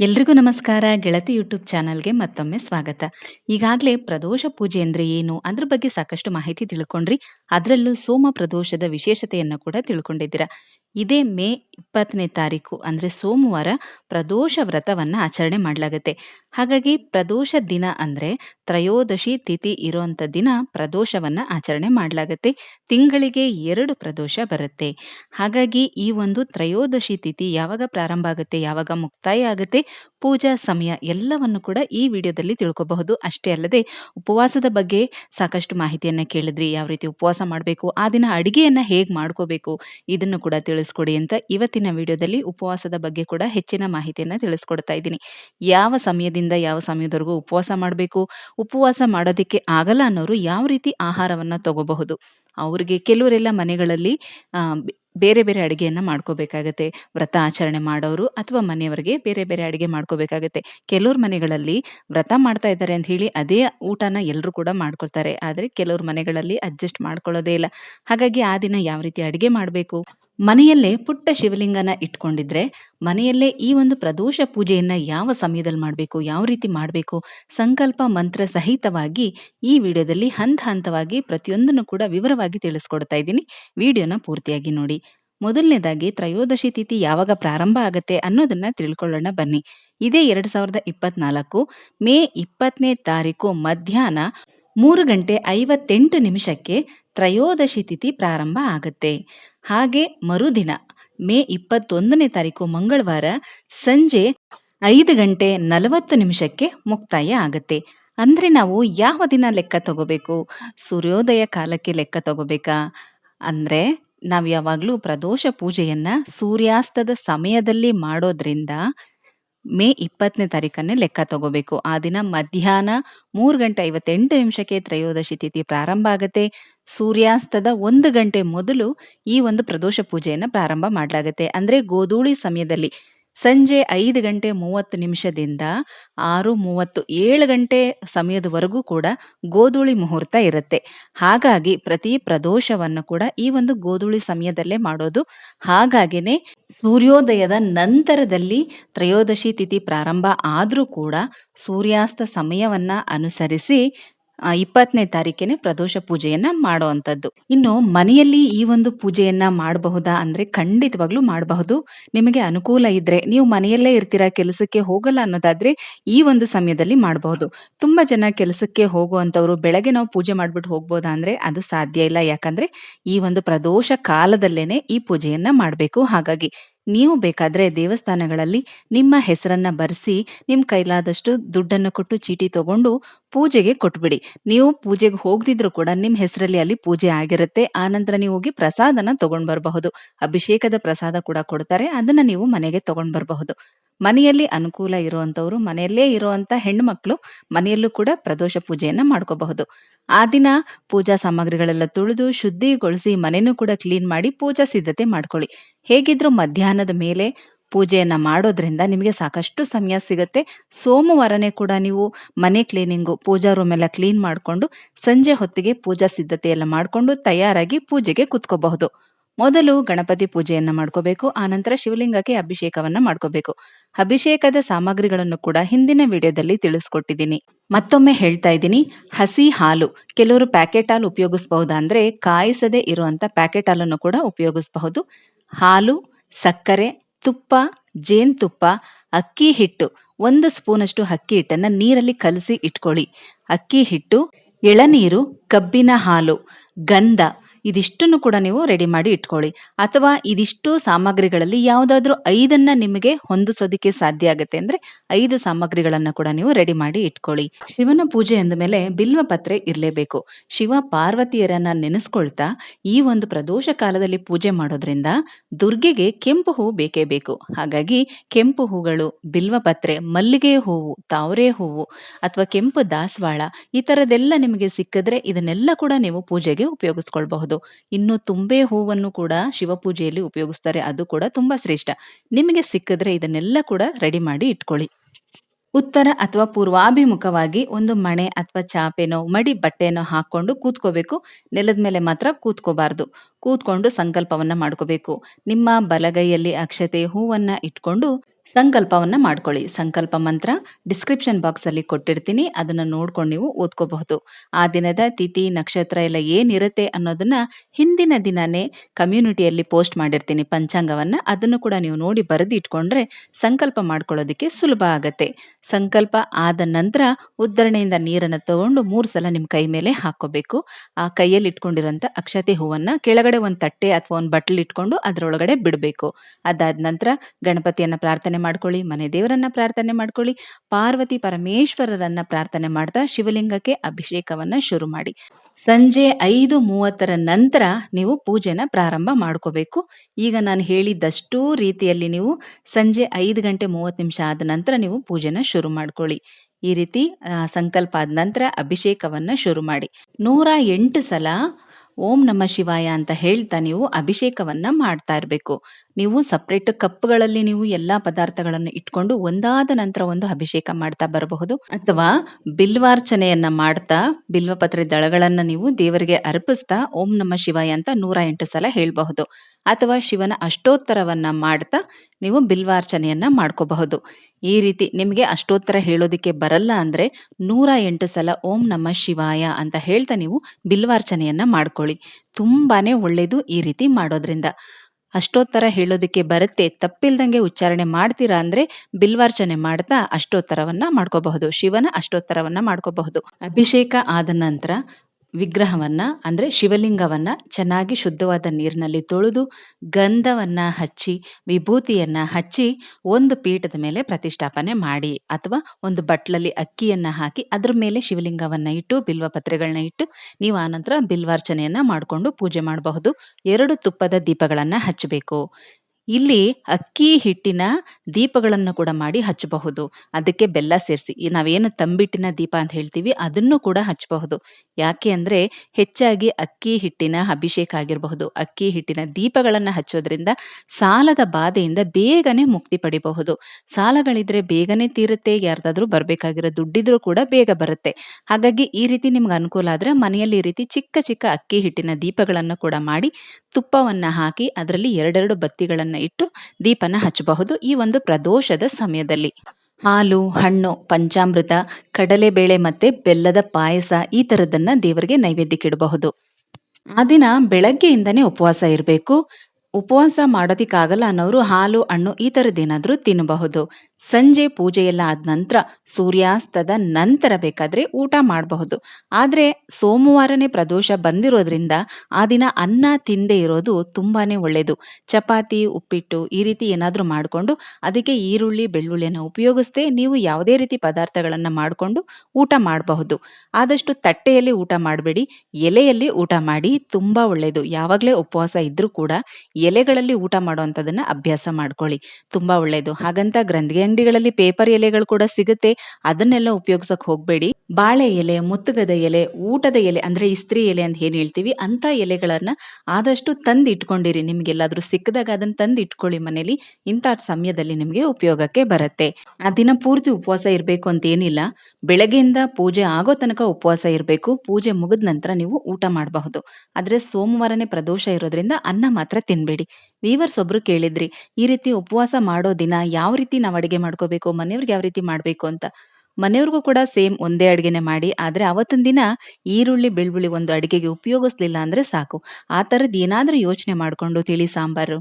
ಎಲ್ರಿಗೂ ನಮಸ್ಕಾರ. ಗೆಳತಿ ಯೂಟ್ಯೂಬ್ ಚಾನಲ್ಗೆ ಮತ್ತೊಮ್ಮೆ ಸ್ವಾಗತ. ಈಗಾಗಲೇ ಪ್ರದೋಷ ಪೂಜೆ ಅಂದ್ರೆ ಏನು? ಅದ್ರ ಬಗ್ಗೆ ಸಾಕಷ್ಟು ಮಾಹಿತಿ ತಿಳ್ಕೊಂಡ್ರಿ. ಅದರಲ್ಲೂ ಸೋಮ ಪ್ರದೋಷದ ವಿಶೇಷತೆಯನ್ನು ಕೂಡ ತಿಳ್ಕೊಂಡಿದ್ದೀರಾ. ಇದೇ ಮೇ ಇಪ್ಪತ್ತನೇ ತಾರೀಕು ಅಂದರೆ ಸೋಮವಾರ ಪ್ರದೋಷ ವ್ರತವನ್ನು ಆಚರಣೆ ಮಾಡಲಾಗುತ್ತೆ. ಹಾಗಾಗಿ ಪ್ರದೋಷ ದಿನ ಅಂದರೆ ತ್ರಯೋದಶಿ ತಿಥಿ ಇರುವಂತ ದಿನ ಪ್ರದೋಷವನ್ನು ಆಚರಣೆ ಮಾಡಲಾಗುತ್ತೆ. ತಿಂಗಳಿಗೆ ಎರಡು ಪ್ರದೋಷ ಬರುತ್ತೆ. ಹಾಗಾಗಿ ಈ ಒಂದು ತ್ರಯೋದಶಿ ತಿಥಿ ಯಾವಾಗ ಪ್ರಾರಂಭ ಆಗುತ್ತೆ, ಯಾವಾಗ ಮುಕ್ತಾಯ ಆಗುತ್ತೆ, ಪೂಜಾ ಸಮಯ ಎಲ್ಲವನ್ನು ಕೂಡ ಈ ವಿಡಿಯೋದಲ್ಲಿ ತಿಳ್ಕೋಬಹುದು. ಅಷ್ಟೇ ಅಲ್ಲದೆ ಉಪವಾಸದ ಬಗ್ಗೆ ಸಾಕಷ್ಟು ಮಾಹಿತಿಯನ್ನು ಕೇಳಿದ್ರಿ, ಯಾವ ರೀತಿ ಉಪವಾಸ ಮಾಡಬೇಕು, ಆ ದಿನ ಅಡುಗೆಯನ್ನು ಹೇಗೆ ಮಾಡ್ಕೋಬೇಕು, ಇದನ್ನು ಕೂಡ ತಿಳಿಸ್ಕೊಡಿ ಅಂತ ಇವತ್ತಿನ ವಿಡಿಯೋದಲ್ಲಿ ಉಪವಾಸದ ಬಗ್ಗೆ ಕೂಡ ಹೆಚ್ಚಿನ ಮಾಹಿತಿಯನ್ನ ತಿಳಿಸ್ಕೊಡ್ತಾ ಇದ್ದೀನಿ. ಯಾವ ಸಮಯದಿಂದ ಯಾವ ಸಮಯದವರೆಗೂ ಉಪವಾಸ ಮಾಡಬೇಕು, ಉಪವಾಸ ಮಾಡೋದಕ್ಕೆ ಆಗಲ್ಲ ಅನ್ನೋರು ಯಾವ ರೀತಿ ಆಹಾರವನ್ನ ತಗೋಬಹುದು? ಅವ್ರಿಗೆ ಕೆಲವರೆಲ್ಲ ಮನೆಗಳಲ್ಲಿ ಬೇರೆ ಬೇರೆ ಅಡುಗೆಯನ್ನು ಮಾಡ್ಕೋಬೇಕಾಗತ್ತೆ. ವ್ರತ ಆಚರಣೆ ಮಾಡೋರು ಅಥವಾ ಮನೆಯವರಿಗೆ ಬೇರೆ ಬೇರೆ ಅಡುಗೆ ಮಾಡ್ಕೋಬೇಕಾಗತ್ತೆ. ಕೆಲವ್ರ ಮನೆಗಳಲ್ಲಿ ವ್ರತ ಮಾಡ್ತಾ ಇದ್ದಾರೆ ಅಂತ ಹೇಳಿ ಅದೇ ಊಟನ ಎಲ್ಲರೂ ಕೂಡ ಮಾಡ್ಕೊಳ್ತಾರೆ. ಆದರೆ ಕೆಲವ್ರ ಮನೆಗಳಲ್ಲಿ ಅಡ್ಜಸ್ಟ್ ಮಾಡ್ಕೊಳ್ಳೋದೇ ಇಲ್ಲ. ಹಾಗಾಗಿ ಆ ದಿನ ಯಾವ ರೀತಿ ಅಡುಗೆ ಮಾಡಬೇಕು? ಮನೆಯಲ್ಲೇ ಪುಟ್ಟ ಶಿವಲಿಂಗನ ಇಟ್ಕೊಂಡಿದ್ರೆ ಮನೆಯಲ್ಲೇ ಈ ಒಂದು ಪ್ರದೋಷ ಪೂಜೆಯನ್ನ ಯಾವ ಸಮಯದಲ್ಲಿ ಮಾಡಬೇಕು? ಯಾವ ರೀತಿ ಮಾಡಬೇಕು? ಸಂಕಲ್ಪ ಮಂತ್ರ ಸಹಿತವಾಗಿ ಈ ವಿಡಿಯೋದಲ್ಲಿ ಹಂತ ಹಂತವಾಗಿ ಪ್ರತಿಯೊಂದನ್ನು ಕೂಡ ವಿವರವಾಗಿ ತಿಳಿಸ್ಕೊಡ್ತಾ ಇದ್ದೀನಿ. ವಿಡಿಯೋನ ಪೂರ್ತಿಯಾಗಿ ನೋಡಿ. ಮೊದಲನೇದಾಗಿ, ತ್ರಯೋದಶಿ ತಿಥಿ ಯಾವಾಗ ಪ್ರಾರಂಭ ಆಗತ್ತೆ ಅನ್ನೋದನ್ನ ತಿಳ್ಕೊಳ್ಳೋಣ ಬನ್ನಿ. ಇದೇ ಎರಡ್ ಸಾವಿರದ ಇಪ್ಪತ್ನಾಲ್ಕು, ಮೇ ಇಪ್ಪತ್ತನೇ ತಾರೀಕು ಮಧ್ಯಾಹ್ನ ಮೂರು ಗಂಟೆ ಐವತ್ತೆಂಟು ನಿಮಿಷಕ್ಕೆ ತ್ರಯೋದಶಿ ತಿಥಿ ಪ್ರಾರಂಭ ಆಗುತ್ತೆ. ಹಾಗೆ ಮರುದಿನ, ಮೇ ಇಪ್ಪತ್ತೊಂದನೇ ತಾರೀಕು ಮಂಗಳವಾರ ಸಂಜೆ ಐದು ಗಂಟೆ ನಲವತ್ತು ನಿಮಿಷಕ್ಕೆ ಮುಕ್ತಾಯ ಆಗತ್ತೆ. ಅಂದ್ರೆ ನಾವು ಯಾವ ದಿನ ಲೆಕ್ಕ ತಗೋಬೇಕು? ಸೂರ್ಯೋದಯ ಕಾಲಕ್ಕೆ ಲೆಕ್ಕ ತಗೋಬೇಕಾ? ಅಂದ್ರೆ ನಾವು ಯಾವಾಗಲೂ ಪ್ರದೋಷ ಪೂಜೆಯನ್ನ ಸೂರ್ಯಾಸ್ತದ ಸಮಯದಲ್ಲಿ ಮಾಡೋದ್ರಿಂದ ಮೇ ಇಪ್ಪತ್ತನೇ ತಾರೀಕನ್ನೇ ಲೆಕ್ಕ ತಗೋಬೇಕು. ಆ ದಿನ ಮಧ್ಯಾಹ್ನ ಮೂರು ಗಂಟೆ ಐವತ್ತೆಂಟು ನಿಮಿಷಕ್ಕೆ ತ್ರಯೋದಶಿ ತಿಥಿ ಪ್ರಾರಂಭ ಆಗುತ್ತೆ. ಸೂರ್ಯಾಸ್ತದ ಒಂದು ಗಂಟೆ ಮೊದಲು ಈ ಒಂದು ಪ್ರದೋಷ ಪೂಜೆಯನ್ನು ಪ್ರಾರಂಭ ಮಾಡಲಾಗುತ್ತೆ. ಅಂದ್ರೆ ಗೋಧೂಳಿ ಸಮಯದಲ್ಲಿ ಸಂಜೆ ಐದು ಗಂಟೆ ಮೂವತ್ತು ನಿಮಿಷದಿಂದ ಆರು ಮೂವತ್ತು ಏಳು ಗಂಟೆ ಸಮಯದವರೆಗೂ ಕೂಡ ಗೋಧೂಳಿ ಮುಹೂರ್ತ ಇರುತ್ತೆ. ಹಾಗಾಗಿ ಪ್ರತಿ ಪ್ರದೋಷವನ್ನು ಕೂಡ ಈ ಒಂದು ಗೋಧೂಳಿ ಸಮಯದಲ್ಲೇ ಮಾಡೋದು. ಹಾಗಾಗಿನೇ ಸೂರ್ಯೋದಯದ ನಂತರದಲ್ಲಿ ತ್ರಯೋದಶಿ ತಿಥಿ ಪ್ರಾರಂಭ ಆದರೂ ಕೂಡ ಸೂರ್ಯಾಸ್ತ ಸಮಯವನ್ನ ಅನುಸರಿಸಿ ಇಪ್ಪತ್ತನೇ ತಾರೀಕೇನೆ ಪ್ರದೋಷ ಪೂಜೆಯನ್ನ ಮಾಡುವಂತದ್ದು ಇನ್ನು ಮನೆಯಲ್ಲಿ ಈ ಒಂದು ಪೂಜೆಯನ್ನ ಮಾಡಬಹುದಾ ಅಂದ್ರೆ ಖಂಡಿತವಾಗ್ಲೂ ಮಾಡಬಹುದು. ನಿಮಗೆ ಅನುಕೂಲ ಇದ್ರೆ, ನೀವು ಮನೆಯಲ್ಲೇ ಇರ್ತೀರಾ, ಕೆಲಸಕ್ಕೆ ಹೋಗಲ್ಲ ಅನ್ನೋದಾದ್ರೆ ಈ ಒಂದು ಸಮಯದಲ್ಲಿ ಮಾಡಬಹುದು. ತುಂಬಾ ಜನ ಕೆಲಸಕ್ಕೆ ಹೋಗುವಂತವ್ರು ಬೆಳಗ್ಗೆ ನಾವು ಪೂಜೆ ಮಾಡ್ಬಿಟ್ಟು ಹೋಗ್ಬೋದಾ ಅಂದ್ರೆ ಅದು ಸಾಧ್ಯ ಇಲ್ಲ. ಯಾಕಂದ್ರೆ ಈ ಒಂದು ಪ್ರದೋಷ ಕಾಲದಲ್ಲೇನೆ ಈ ಪೂಜೆಯನ್ನ ಮಾಡಬೇಕು. ಹಾಗಾಗಿ ನೀವು ಬೇಕಾದ್ರೆ ದೇವಸ್ಥಾನಗಳಲ್ಲಿ ನಿಮ್ಮ ಹೆಸರನ್ನ ಬರೆಸಿ, ನಿಮ್ ಕೈಲಾದಷ್ಟು ದುಡ್ಡನ್ನು ಕೊಟ್ಟು ಚೀಟಿ ತಗೊಂಡು ಪೂಜೆಗೆ ಕೊಟ್ಬಿಡಿ. ನೀವು ಪೂಜೆಗೆ ಹೋಗದಿದ್ರು ಕೂಡ ನಿಮ್ ಹೆಸರಲ್ಲಿ ಅಲ್ಲಿ ಪೂಜೆ ಆಗಿರುತ್ತೆ. ಆ ನಂತರ ನೀವು ಹೋಗಿ ಪ್ರಸಾದನ ತಗೊಂಡ್ ಬರಬಹುದು ಅಭಿಷೇಕದ ಪ್ರಸಾದ ಕೂಡ ಕೊಡ್ತಾರೆ. ಅದನ್ನ ನೀವು ಮನೆಗೆ ತಗೊಂಡ್ ಬರಬಹುದು ಮನೆಯಲ್ಲಿ ಅನುಕೂಲ ಇರುವಂತವ್ರು ಮನೆಯಲ್ಲೇ ಇರುವಂತ ಹೆಣ್ಮಕ್ಳು ಮನೆಯಲ್ಲೂ ಕೂಡ ಪ್ರದೋಷ ಪೂಜೆಯನ್ನ ಮಾಡ್ಕೋಬಹುದು. ಆ ದಿನ ಪೂಜಾ ಸಾಮಗ್ರಿಗಳೆಲ್ಲ ತುಳಿದು ಶುದ್ಧಿಗೊಳಿಸಿ ಮನೆನೂ ಕೂಡ ಕ್ಲೀನ್ ಮಾಡಿ ಪೂಜಾ ಸಿದ್ಧತೆ ಮಾಡ್ಕೊಳ್ಳಿ. ಹೇಗಿದ್ರು ಮಧ್ಯಾಹ್ನದ ಮೇಲೆ ಪೂಜೆಯನ್ನ ಮಾಡೋದ್ರಿಂದ ನಿಮಗೆ ಸಾಕಷ್ಟು ಸಮಯ ಸಿಗುತ್ತೆ. ಸೋಮವಾರನೇ ಕೂಡ ನೀವು ಮನೆ ಕ್ಲೀನಿಂಗು ಪೂಜಾ ರೂಮ್ ಎಲ್ಲ ಕ್ಲೀನ್ ಮಾಡಿಕೊಂಡು ಸಂಜೆ ಹೊತ್ತಿಗೆ ಪೂಜಾ ಸಿದ್ಧತೆ ಎಲ್ಲ ಮಾಡಿಕೊಂಡು ತಯಾರಾಗಿ ಪೂಜೆಗೆ ಕುತ್ಕೋಬಹುದು. ಮೊದಲು ಗಣಪತಿ ಪೂಜೆಯನ್ನ ಮಾಡ್ಕೋಬೇಕು ಆನಂತರ ಶಿವಲಿಂಗಕ್ಕೆ ಅಭಿಷೇಕವನ್ನ ಮಾಡ್ಕೋಬೇಕು. ಅಭಿಷೇಕದ ಸಾಮಗ್ರಿಗಳನ್ನು ಕೂಡ ಹಿಂದಿನ ವಿಡಿಯೋದಲ್ಲಿ ತಿಳಿಸ್ಕೊಟ್ಟಿದ್ದೀನಿ. ಮತ್ತೊಮ್ಮೆ ಹೇಳ್ತಾ ಇದ್ದೀನಿ, ಹಸಿ ಹಾಲು. ಕೆಲವರು ಪ್ಯಾಕೆಟ್ ಹಾಲು ಉಪಯೋಗಿಸಬಹುದಾ ಅಂದ್ರೆ ಕಾಯಿಸದೆ ಇರುವಂತ ಪ್ಯಾಕೆಟ್ ಹಾಲನ್ನು ಕೂಡ ಉಪಯೋಗಿಸಬಹುದು. ಹಾಲು, ಸಕ್ಕರೆ, ತುಪ್ಪ, ಜೇನ್ತುಪ್ಪ, ಅಕ್ಕಿ ಹಿಟ್ಟು. ಒಂದು ಸ್ಪೂನಷ್ಟು ಅಕ್ಕಿ ಹಿಟ್ಟನ್ನ ನೀರಲ್ಲಿ ಕಲಸಿ ಇಟ್ಕೊಳ್ಳಿ. ಅಕ್ಕಿ ಹಿಟ್ಟು, ಎಳನೀರು, ಕಬ್ಬಿನ ಹಾಲು, ಗಂಧ. ಇದಿಷ್ಟನ್ನು ಕೂಡ ನೀವು ರೆಡಿ ಮಾಡಿ ಇಟ್ಕೊಳ್ಳಿ. ಅಥವಾ ಇದಿಷ್ಟು ಸಾಮಗ್ರಿಗಳಲ್ಲಿ ಯಾವುದಾದ್ರೂ ಐದನ್ನ ನಿಮಗೆ ಹೊಂದಿಸೋದಕ್ಕೆ ಸಾಧ್ಯ ಆಗುತ್ತೆ ಅಂದ್ರೆ ಐದು ಸಾಮಗ್ರಿಗಳನ್ನ ಕೂಡ ನೀವು ರೆಡಿ ಮಾಡಿ ಇಟ್ಕೊಳ್ಳಿ. ಶಿವನ ಪೂಜೆ ಅಂದ ಮೇಲೆ ಬಿಲ್ವ ಪತ್ರೆ ಇರಲೇಬೇಕು. ಶಿವ ಪಾರ್ವತಿಯರನ್ನ ನೆನೆಸ್ಕೊಳ್ತಾ ಈ ಒಂದು ಪ್ರದೋಷ ಕಾಲದಲ್ಲಿ ಪೂಜೆ ಮಾಡೋದ್ರಿಂದ ದುರ್ಗೆಗೆ ಕೆಂಪು ಹೂ ಬೇಕೇ ಬೇಕು. ಹಾಗಾಗಿ ಕೆಂಪು ಹೂಗಳು ಬಿಲ್ವಪತ್ರೆ ಮಲ್ಲಿಗೆ ಹೂವು, ತಾವರೆ ಹೂವು ಅಥವಾ ಕೆಂಪು ದಾಸವಾಳ ಈ ತರದೆಲ್ಲ ನಿಮಗೆ ಸಿಕ್ಕಿದ್ರೆ ಇದನ್ನೆಲ್ಲ ಕೂಡ ನೀವು ಪೂಜೆಗೆ ಉಪಯೋಗಿಸ್ಕೊಳ್ಬಹುದು. ಇನ್ನು ತುಂಬೆ ಹೂವನ್ನು ಕೂಡ ಶಿವಪೂಜೆಯಲ್ಲಿ ಉಪಯೋಗಿಸ್ತಾರೆ. ಅದು ಕೂಡ ತುಂಬಾ ಶ್ರೇಷ್ಠ. ನಿಮಗೆ ಸಿಕ್ಕಿದ್ರೆ ಇದನ್ನೆಲ್ಲ ಕೂಡ ರೆಡಿ ಮಾಡಿ ಇಟ್ಕೊಳ್ಳಿ. ಉತ್ತರ ಅಥವಾ ಪೂರ್ವಾಭಿಮುಖವಾಗಿ ಒಂದು ಮಣೆ ಅಥವಾ ಚಾಪೆನೋ, ಮಡಿ ಬಟ್ಟೆನೋ ಹಾಕೊಂಡು ಕೂತ್ಕೋಬೇಕು. ನೆಲದ ಮೇಲೆ ಮಾತ್ರ ಕೂತ್ಕೋಬಾರ್ದು. ಕೂತ್ಕೊಂಡು ಸಂಕಲ್ಪವನ್ನ ಮಾಡ್ಕೋಬೇಕು. ನಿಮ್ಮ ಬಲಗೈಯಲ್ಲಿ ಅಕ್ಷತೆ ಹೂವನ್ನ ಇಟ್ಕೊಂಡು ಸಂಕಲ್ಪವನ್ನ ಮಾಡ್ಕೊಳ್ಳಿ. ಸಂಕಲ್ಪ ಮಂತ್ರ ಡಿಸ್ಕ್ರಿಪ್ಷನ್ ಬಾಕ್ಸ್ ಅಲ್ಲಿ ಕೊಟ್ಟಿರ್ತೀನಿ. ಅದನ್ನ ನೋಡ್ಕೊಂಡು ನೀವು ಓದ್ಕೋಬಹುದು. ಆ ದಿನದ ತಿಥಿ, ನಕ್ಷತ್ರ ಎಲ್ಲ ಏನಿರುತ್ತೆ ಅನ್ನೋದನ್ನ ಹಿಂದಿನ ದಿನನೇ ಕಮ್ಯುನಿಟಿಯಲ್ಲಿ ಪೋಸ್ಟ್ ಮಾಡಿರ್ತೀನಿ ಪಂಚಾಂಗವನ್ನ. ಅದನ್ನು ಕೂಡ ನೀವು ನೋಡಿ ಬರೆದಿಟ್ಕೊಂಡ್ರೆ ಸಂಕಲ್ಪ ಮಾಡ್ಕೊಳ್ಳೋದಕ್ಕೆ ಸುಲಭ ಆಗತ್ತೆ. ಸಂಕಲ್ಪ ಆದ ನಂತರ ಉದ್ದರಣೆಯಿಂದ ನೀರನ್ನು ತಗೊಂಡು ಮೂರು ಸಲ ನಿಮ್ಮ ಕೈ ಮೇಲೆ ಹಾಕೋಬೇಕು ಆ ಕೈಯಲ್ಲಿ ಇಟ್ಕೊಂಡಿರೋಂಥ ಅಕ್ಷತೆ ಹೂವನ್ನ ಕೆಳಗಡೆ ಒಂದು ತಟ್ಟೆ ಅಥವಾ ಒಂದು ಬಟ್ಲು ಇಟ್ಕೊಂಡು ಅದರೊಳಗಡೆ ಬಿಡಬೇಕು. ಅದಾದ ನಂತರ ಗಣಪತಿಯನ್ನು ಪ್ರಾರ್ಥನೆ ಮಾಡ್ಕೊಳ್ಳಿ, ಮನೆ ದೇವರನ್ನ ಪ್ರಾರ್ಥನೆ ಮಾಡ್ಕೊಳ್ಳಿ, ಪಾರ್ವತಿ ಪರಮೇಶ್ವರರನ್ನ ಪ್ರಾರ್ಥನೆ ಮಾಡ್ತಾ ಶಿವಲಿಂಗಕ್ಕೆ ಅಭಿಷೇಕವನ್ನ ಶುರು ಮಾಡಿ. ಸಂಜೆ ಐದು ಮೂವತ್ತರ ನಂತರ ನೀವು ಪೂಜೆನ ಪ್ರಾರಂಭ ಮಾಡ್ಕೋಬೇಕು. ಈಗ ನಾನು ಹೇಳಿದ್ದಷ್ಟೂ ರೀತಿಯಲ್ಲಿ ನೀವು ಸಂಜೆ ಐದು ಗಂಟೆ ಮೂವತ್ತು ನಿಮಿಷ ಆದ ನಂತರ ನೀವು ಪೂಜೆನ ಶುರು ಮಾಡ್ಕೊಳ್ಳಿ. ಈ ರೀತಿ ಸಂಕಲ್ಪ ಆದ ನಂತರ ಅಭಿಷೇಕವನ್ನ ಶುರು ಮಾಡಿ. ನೂರ ಎಂಟು ಸಲ ಓಂ ನಮ ಶಿವಾಯ ಅಂತ ಹೇಳ್ತಾ ನೀವು ಅಭಿಷೇಕವನ್ನ ಮಾಡ್ತಾ ಇರಬೇಕು. ನೀವು ಸಪ್ರೇಟ್ ಕಪ್ಗಳಲ್ಲಿ ನೀವು ಎಲ್ಲಾ ಪದಾರ್ಥಗಳನ್ನು ಇಟ್ಕೊಂಡು ಒಂದಾದ ನಂತರ ಒಂದು ಅಭಿಷೇಕ ಮಾಡ್ತಾ ಬರಬಹುದು. ಅಥವಾ ಬಿಲ್ವಾರ್ಚನೆಯನ್ನ ಮಾಡ್ತಾ ಬಿಲ್ವಪತ್ರೆ ದಳಗಳನ್ನ ನೀವು ದೇವರಿಗೆ ಅರ್ಪಿಸ್ತಾ ಓಂ ನಮ ಶಿವಾಯ ಅಂತ ನೂರ ಎಂಟು ಸಲ ಹೇಳ್ಬಹುದು. ಅಥವಾ ಶಿವನ ಅಷ್ಟೋತ್ತರವನ್ನ ಮಾಡ್ತಾ ನೀವು ಬಿಲ್ವಾರ್ಚನೆಯನ್ನು ಮಾಡ್ಕೋಬಹುದು. ಈ ರೀತಿ ನಿಮಗೆ ಅಷ್ಟೋತ್ತರ ಹೇಳೋದಿಕ್ಕೆ ಬರಲ್ಲ ಅಂದ್ರೆ ನೂರ ಎಂಟು ಸಲ ಓಂ ನಮ ಶಿವಾಯ ಅಂತ ಹೇಳ್ತಾ ನೀವು ಬಿಲ್ವಾರ್ಚನೆಯನ್ನು ಮಾಡ್ಕೊಳ್ಳಿ. ತುಂಬಾನೇ ಒಳ್ಳೇದು ಈ ರೀತಿ ಮಾಡೋದ್ರಿಂದ. ಅಷ್ಟೋತ್ತರ ಹೇಳೋದಕ್ಕೆ ಬರುತ್ತೆ, ತಪ್ಪಿಲ್ದಂಗೆ ಉಚ್ಚಾರಣೆ ಮಾಡ್ತೀರಾ ಅಂದ್ರೆ ಬಿಲ್ವಾರ್ಚನೆ ಮಾಡ್ತಾ ಅಷ್ಟೋತ್ತರವನ್ನ ಮಾಡ್ಕೋಬಹುದು. ಶಿವನ ಅಷ್ಟೋತ್ತರವನ್ನ ಮಾಡ್ಕೋಬಹುದು. ಅಭಿಷೇಕ ಆದ ನಂತರ ವಿಗ್ರಹವನ್ನ, ಅಂದ್ರೆ ಶಿವಲಿಂಗವನ್ನ ಚೆನ್ನಾಗಿ ಶುದ್ಧವಾದ ನೀರಿನಲ್ಲಿ ತೊಳೆದು ಗಂಧವನ್ನ ಹಚ್ಚಿ, ವಿಭೂತಿಯನ್ನ ಹಚ್ಚಿ ಒಂದು ಪೀಠದ ಮೇಲೆ ಪ್ರತಿಷ್ಠಾಪನೆ ಮಾಡಿ ಅಥವಾ ಒಂದು ಬಟ್ಲಲ್ಲಿ ಅಕ್ಕಿಯನ್ನ ಹಾಕಿ ಅದ್ರ ಮೇಲೆ ಶಿವಲಿಂಗವನ್ನ ಇಟ್ಟು ಬಿಲ್ವಪತ್ರೆಗಳನ್ನ ಇಟ್ಟು ನೀವು ಆನಂತರ ಬಿಲ್ವಾರ್ಚನೆಯನ್ನು ಮಾಡಿಕೊಂಡು ಪೂಜೆ ಮಾಡಬಹುದು. ಎರಡು ತುಪ್ಪದ ದೀಪಗಳನ್ನು ಹಚ್ಚಬೇಕು. ಇಲ್ಲಿ ಅಕ್ಕಿ ಹಿಟ್ಟಿನ ದೀಪಗಳನ್ನು ಕೂಡ ಮಾಡಿ ಹಚ್ಚಬಹುದು. ಅದಕ್ಕೆ ಬೆಲ್ಲ ಸೇರಿಸಿ. ನಾವೇನು ತಂಬಿಟ್ಟಿನ ದೀಪ ಅಂತ ಹೇಳ್ತೀವಿ, ಅದನ್ನು ಕೂಡ ಹಚ್ಚಬಹುದು. ಯಾಕೆ ಅಂದರೆ ಹೆಚ್ಚಾಗಿ ಅಕ್ಕಿ ಹಿಟ್ಟಿನ ಅಭಿಷೇಕ ಆಗಿರಬಹುದು. ಅಕ್ಕಿ ಹಿಟ್ಟಿನ ದೀಪಗಳನ್ನು ಹಚ್ಚೋದ್ರಿಂದ ಸಾಲದ ಬಾಧೆಯಿಂದ ಬೇಗನೆ ಮುಕ್ತಿ ಪಡಿಬಹುದು. ಸಾಲಗಳಿದ್ರೆ ಬೇಗನೆ ತೀರುತ್ತೆ, ಯಾರ್ದಾದ್ರೂ ಬರಬೇಕಾಗಿರೋ ದುಡ್ಡಿದ್ರೂ ಕೂಡ ಬೇಗ ಬರುತ್ತೆ. ಹಾಗಾಗಿ ಈ ರೀತಿ ನಿಮ್ಗೆ ಅನುಕೂಲ ಆದ್ರೆ ಮನೆಯಲ್ಲಿ ಈ ರೀತಿ ಚಿಕ್ಕ ಚಿಕ್ಕ ಅಕ್ಕಿ ಹಿಟ್ಟಿನ ದೀಪಗಳನ್ನು ಕೂಡ ಮಾಡಿ ತುಪ್ಪವನ್ನ ಹಾಕಿ, ಅದರಲ್ಲಿ ಎರಡೆರಡು ಬತ್ತಿಗಳನ್ನ ಇಟ್ಟು ದೀಪನ ಹಚ್ಚಬಹುದು. ಈ ಒಂದು ಪ್ರದೋಷದ ಸಮಯದಲ್ಲಿ ಹಾಲು, ಹಣ್ಣು, ಪಂಚಾಮೃತ, ಕಡಲೆಬೇಳೆ ಮತ್ತೆ ಬೆಲ್ಲದ ಪಾಯಸ ಈ ಥರದನ್ನು ದೇವರಿಗೆ ನೈವೇದ್ಯಕ್ಕೆ ಇಡಬಹುದು. ಆ ದಿನ ಬೆಳಗ್ಗೆಯಿಂದನೇ ಉಪವಾಸ ಇರಬೇಕು. ಉಪವಾಸ ಮಾಡೋದಿಕ್ಕಾಗಲ್ಲ ಅನ್ನೋರು ಹಾಲು, ಹಣ್ಣು ಈ ಥರದ್ದೇನಾದರೂ ತಿನ್ನಬಹುದು ಸಂಜೆ ಪೂಜೆ ಎಲ್ಲ ಆದ ನಂತರ ಸೂರ್ಯಾಸ್ತದ ನಂತರ ಬೇಕಾದರೆ ಊಟ ಮಾಡಬಹುದು. ಆದರೆ ಸೋಮವಾರನೇ ಪ್ರದೋಷ ಬಂದಿರೋದ್ರಿಂದ ಆ ದಿನ ಅನ್ನ ತಿಂದೇ ಇರೋದು ತುಂಬಾ ಒಳ್ಳೆಯದು ಚಪಾತಿ, ಉಪ್ಪಿಟ್ಟು ಈ ರೀತಿ ಏನಾದರೂ ಮಾಡಿಕೊಂಡು ಅದಕ್ಕೆ ಈರುಳ್ಳಿ, ಬೆಳ್ಳುಳ್ಳಿಯನ್ನು ಉಪಯೋಗಿಸದೆ ನೀವು ಯಾವುದೇ ರೀತಿ ಪದಾರ್ಥಗಳನ್ನು ಮಾಡಿಕೊಂಡು ಊಟ ಮಾಡಬಹುದು. ಆದಷ್ಟು ತಟ್ಟೆಯಲ್ಲಿ ಊಟ ಮಾಡಬೇಡಿ, ಎಲೆಯಲ್ಲಿ ಊಟ ಮಾಡಿ ತುಂಬ ಒಳ್ಳೆಯದು ಯಾವಾಗಲೇ ಉಪವಾಸ ಇದ್ದರೂ ಕೂಡ ಎಲೆಗಳಲ್ಲಿ ಊಟ ಮಾಡುವಂಥದ್ದನ್ನ ಅಭ್ಯಾಸ ಮಾಡ್ಕೊಳ್ಳಿ. ತುಂಬಾ ಒಳ್ಳೆಯದು ಹಾಗಂತ ಗ್ರಂಥಿ ಅಂಗಡಿಗಳಲ್ಲಿ ಪೇಪರ್ ಎಲೆಗಳು ಕೂಡ ಸಿಗುತ್ತೆ. ಅದನ್ನೆಲ್ಲ ಉಪಯೋಗಿಸಕ್ ಹೋಗ್ಬೇಡಿ. ಬಾಳೆ ಎಲೆ, ಮುತ್ತುಗದ ಎಲೆ, ಊಟದ ಎಲೆ, ಅಂದ್ರೆ ಇಸ್ತ್ರಿ ಎಲೆ ಅಂತ ಏನ್ ಹೇಳ್ತೀವಿ ಅಂತ ಎಲೆಗಳನ್ನ ಆದಷ್ಟು ತಂದು ಇಟ್ಕೊಂಡಿರಿ ನಿಮ್ಗೆ ಎಲ್ಲಾದ್ರೂ ಸಿಕ್ಕದಾಗ ಅದನ್ನ ತಂದು ಇಟ್ಕೊಳ್ಳಿ ಮನೇಲಿ. ಇಂಥ ಸಮಯದಲ್ಲಿ ನಿಮ್ಗೆ ಉಪಯೋಗಕ್ಕೆ ಬರುತ್ತೆ. ಆ ದಿನ ಪೂರ್ತಿ ಉಪವಾಸ ಇರಬೇಕು ಅಂತ ಏನಿಲ್ಲ. ಬೆಳಗ್ಗೆಯಿಂದ ಪೂಜೆ ಆಗೋ ತನಕ ಉಪವಾಸ ಇರಬೇಕು. ಪೂಜೆ ಮುಗಿದ ನಂತರ ನೀವು ಊಟ ಮಾಡಬಹುದು. ಆದ್ರೆ ಸೋಮವಾರನೇ ಪ್ರದೋಷ ಇರೋದ್ರಿಂದ ಅನ್ನ ಮಾತ್ರ ತಿನ್ಬೇಡಿ. ವೀವರ್ಸ್ ಒಬ್ರು ಕೇಳಿದ್ರಿ, ಈ ರೀತಿ ಉಪವಾಸ ಮಾಡೋ ದಿನ ಯಾವ ರೀತಿ ನಾವು ಅಡಿಗೆ ಮಾಡ್ಕೋಬೇಕು, ಮನೆಯವ್ರಿಗೆ ಯಾವ ರೀತಿ ಮಾಡ್ಬೇಕು ಅಂತ. ಮನೆಯವ್ರಿಗೂ ಕೂಡ ಸೇಮ್ ಒಂದೇ ಅಡಿಗೆನೆ ಮಾಡಿ, ಆದ್ರೆ ಅವತ್ತಿನ ದಿನ ಈರುಳ್ಳಿ, ಬೆಳ್ಳುಳ್ಳಿ ಒಂದು ಅಡಿಗೆಗೆ ಉಪಯೋಗಿಸ್ಲಿಲ್ಲ ಅಂದ್ರೆ ಸಾಕು. ಆ ಥರದ್ದು ಏನಾದ್ರೂ ಯೋಚನೆ ಮಾಡ್ಕೊಂಡು ತಿಳಿ ಸಾಂಬಾರು,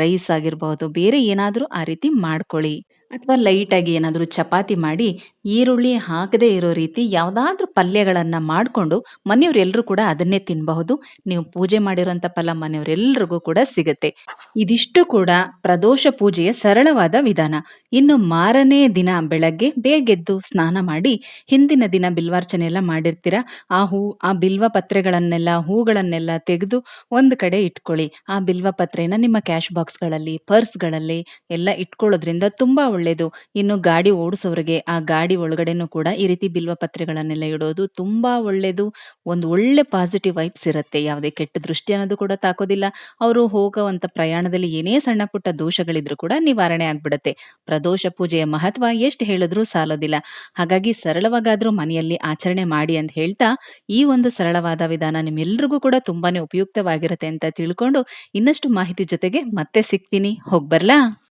ರೈಸ್ ಆಗಿರ್ಬಹುದು ಬೇರೆ ಏನಾದ್ರೂ ಆ ರೀತಿ ಮಾಡ್ಕೊಳ್ಳಿ. ಅಥವಾ ಲೈಟಾಗಿ ಏನಾದರೂ ಚಪಾತಿ ಮಾಡಿ ಈರುಳ್ಳಿ ಹಾಕದೇ ಇರೋ ರೀತಿ ಯಾವ್ದಾದ್ರೂ ಪಲ್ಯಗಳನ್ನ ಮಾಡ್ಕೊಂಡು ಮನೆಯವರೆಲ್ಲರೂ ಕೂಡ ಅದನ್ನೇ ತಿನ್ನಬಹುದು ನೀವು ಪೂಜೆ ಮಾಡಿರುವಂತ ಫಲ ಮನೆಯವರೆಲ್ಲರಿಗೂ ಕೂಡ ಸಿಗುತ್ತೆ. ಇದಿಷ್ಟು ಕೂಡ ಪ್ರದೋಷ ಪೂಜೆಯ ಸರಳವಾದ ವಿಧಾನ. ಇನ್ನು ಮಾರನೇ ದಿನ ಬೆಳಗ್ಗೆ ಬೇಗೆದ್ದು ಸ್ನಾನ ಮಾಡಿ ಹಿಂದಿನ ದಿನ ಬಿಲ್ವಾರ್ಚನೆ ಎಲ್ಲ ಮಾಡಿರ್ತೀರ? ಆ ಹೂ, ಆ ಬಿಲ್ವ ಪತ್ರೆಗಳನ್ನೆಲ್ಲ, ಹೂಗಳನ್ನೆಲ್ಲ ತೆಗೆದು ಒಂದು ಕಡೆ ಇಟ್ಕೊಳ್ಳಿ. ಆ ಬಿಲ್ವ ಪತ್ರೆನ ನಿಮ್ಮ ಕ್ಯಾಶ್ ಬಾಕ್ಸ್ಗಳಲ್ಲಿ, ಪರ್ಸ್ಗಳಲ್ಲಿ ಎಲ್ಲ ಇಟ್ಕೊಳ್ಳೋದ್ರಿಂದ ತುಂಬಾ ಒಳ್ಳೇದು. ಇನ್ನು ಗಾಡಿ ಓಡಿಸೋರಿಗೆ ಆ ಗಾಡಿ ಒಳಗಡೆನೂ ಕೂಡ ಈ ರೀತಿ ಬಿಲ್ವ ಪತ್ರೆಗಳನ್ನೆಲ್ಲ ಇಡೋದು ತುಂಬಾ ಒಳ್ಳೇದು. ಒಂದು ಒಳ್ಳೆ ಪಾಸಿಟಿವ್ ವೈಬ್ಸ್ ಇರುತ್ತೆ. ಯಾವುದೇ ಕೆಟ್ಟ ದೃಷ್ಟಿ ಅನ್ನೋದು ಕೂಡ ತಾಕೋದಿಲ್ಲ. ಅವರು ಹೋಗುವಂತ ಪ್ರಯಾಣದಲ್ಲಿ ಏನೇ ಸಣ್ಣ ಪುಟ್ಟ ದೋಷಗಳಿದ್ರು ಕೂಡ ನಿವಾರಣೆ ಆಗ್ಬಿಡುತ್ತೆ. ಪ್ರದೋಷ ಪೂಜೆಯ ಮಹತ್ವ ಎಷ್ಟು ಹೇಳಿದ್ರೂ ಸಾಲೋದಿಲ್ಲ. ಹಾಗಾಗಿ ಸರಳವಾಗಾದ್ರೂ ಮನೆಯಲ್ಲಿ ಆಚರಣೆ ಮಾಡಿ ಅಂತ ಹೇಳ್ತಾ, ಈ ಒಂದು ಸರಳವಾದ ವಿಧಾನ ನಿಮ್ಮೆಲ್ಲರಿಗೂ ಕೂಡ ತುಂಬಾನೇ ಉಪಯುಕ್ತವಾಗಿರುತ್ತೆ ಅಂತ ತಿಳ್ಕೊಂಡು, ಇನ್ನಷ್ಟು ಮಾಹಿತಿ ಜೊತೆಗೆ ಮತ್ತೆ ಸಿಗ್ತೀನಿ. ಹೋಗ್ಬರ್ಲಾ?